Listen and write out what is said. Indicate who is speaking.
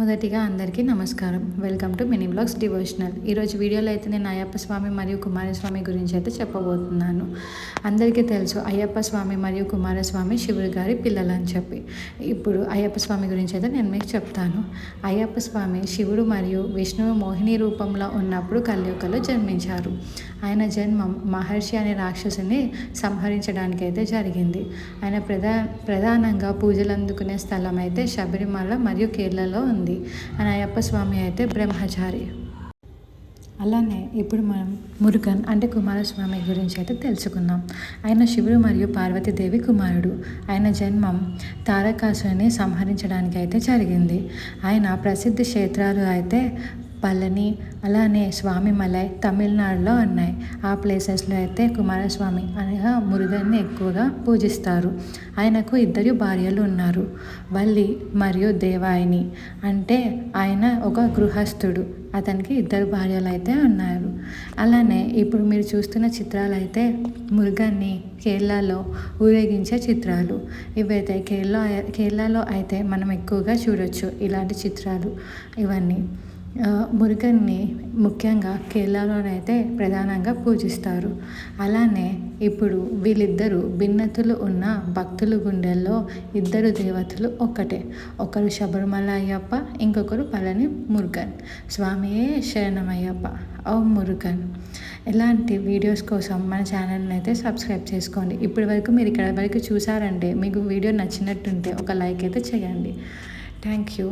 Speaker 1: మొదటిగా అందరికీ నమస్కారం. Welcome to mini blogs devotional ఈరోజు వీడియోలో అయితే నేను అయ్యప్ప స్వామి మరియు కుమారస్వామి గురించి అయితే చెప్పబోతున్నాను. అందరికీ తెలుసు అయ్యప్ప స్వామి మరియు కుమారస్వామి శివుడి గారి పిల్లలు అని చెప్పి. ఇప్పుడు అయ్యప్ప స్వామి గురించి అయితే నేను మీకు చెప్తాను. అయ్యప్ప స్వామి శివుడు మరియు విష్ణువు మోహిని రూపంలో ఉన్నప్పుడు కలియుగలో జన్మించారు. ఆయన జన్మం మహర్షి అనే రాక్షసుని సంహరించడానికి అయితే జరిగింది. ఆయన ప్రధా ప్రధానంగా పూజలు అందుకునే స్థలం అయితే శబరిమల మరియు కేరళలో ఉంది. ఆయన అయ్యప్ప స్వామి అయితే బ్రహ్మచారి. అలానే ఇప్పుడు మనం మురుగన్ అంటే కుమారస్వామి గురించి అయితే తెలుసుకుందాం. ఆయన శివుడు మరియు పార్వతీదేవి కుమారుడు. ఆయన జన్మం తారకాసుని సంహరించడానికి అయితే జరిగింది. ఆయన ప్రసిద్ధ క్షేత్రాలు అయితే పళని అలానే స్వామిమలై తమిళనాడులో ఉన్నాయి. ఆ ప్లేసెస్లో అయితే కుమారస్వామి అనగా మురుగన్ని ఎక్కువగా పూజిస్తారు. ఆయనకు ఇద్దరు భార్యలు ఉన్నారు. వల్లి మరియు దేవాయిని. అంటే ఆయన ఒక గృహస్థుడు. అతనికి ఇద్దరు భార్యలు అయితే ఉన్నారు. అలానే ఇప్పుడు మీరు చూస్తున్న చిత్రాలు అయితే మురుగన్ని కేరళలో ఊరేగించే చిత్రాలు. ఇవైతే కేరళ కేరళలో అయితే మనం ఎక్కువగా చూడొచ్చు ఇలాంటి చిత్రాలు ఇవన్నీ. మురుగన్ని ముఖ్యంగా కేరళలోనైతే ప్రధానంగా పూజిస్తారు. అలానే ఇప్పుడు వీళ్ళిద్దరూ భిన్నతులు ఉన్న భక్తుల గుండెల్లో ఇద్దరు దేవతలు ఒక్కటే. ఒకరు శబరిమల అయ్యప్ప ఇంకొకరు పళని మురుగన్. స్వామియే శరణమయ్యప్ప. ఓ మురుగన్. ఇలాంటి వీడియోస్ కోసం మన ఛానల్ని అయితే సబ్స్క్రైబ్ చేసుకోండి. ఇప్పటి వరకు మీరు ఇక్కడ వరకు చూసారంటే మీకు వీడియో నచ్చినట్టుంటే ఒక లైక్ అయితే చేయండి. Thank you.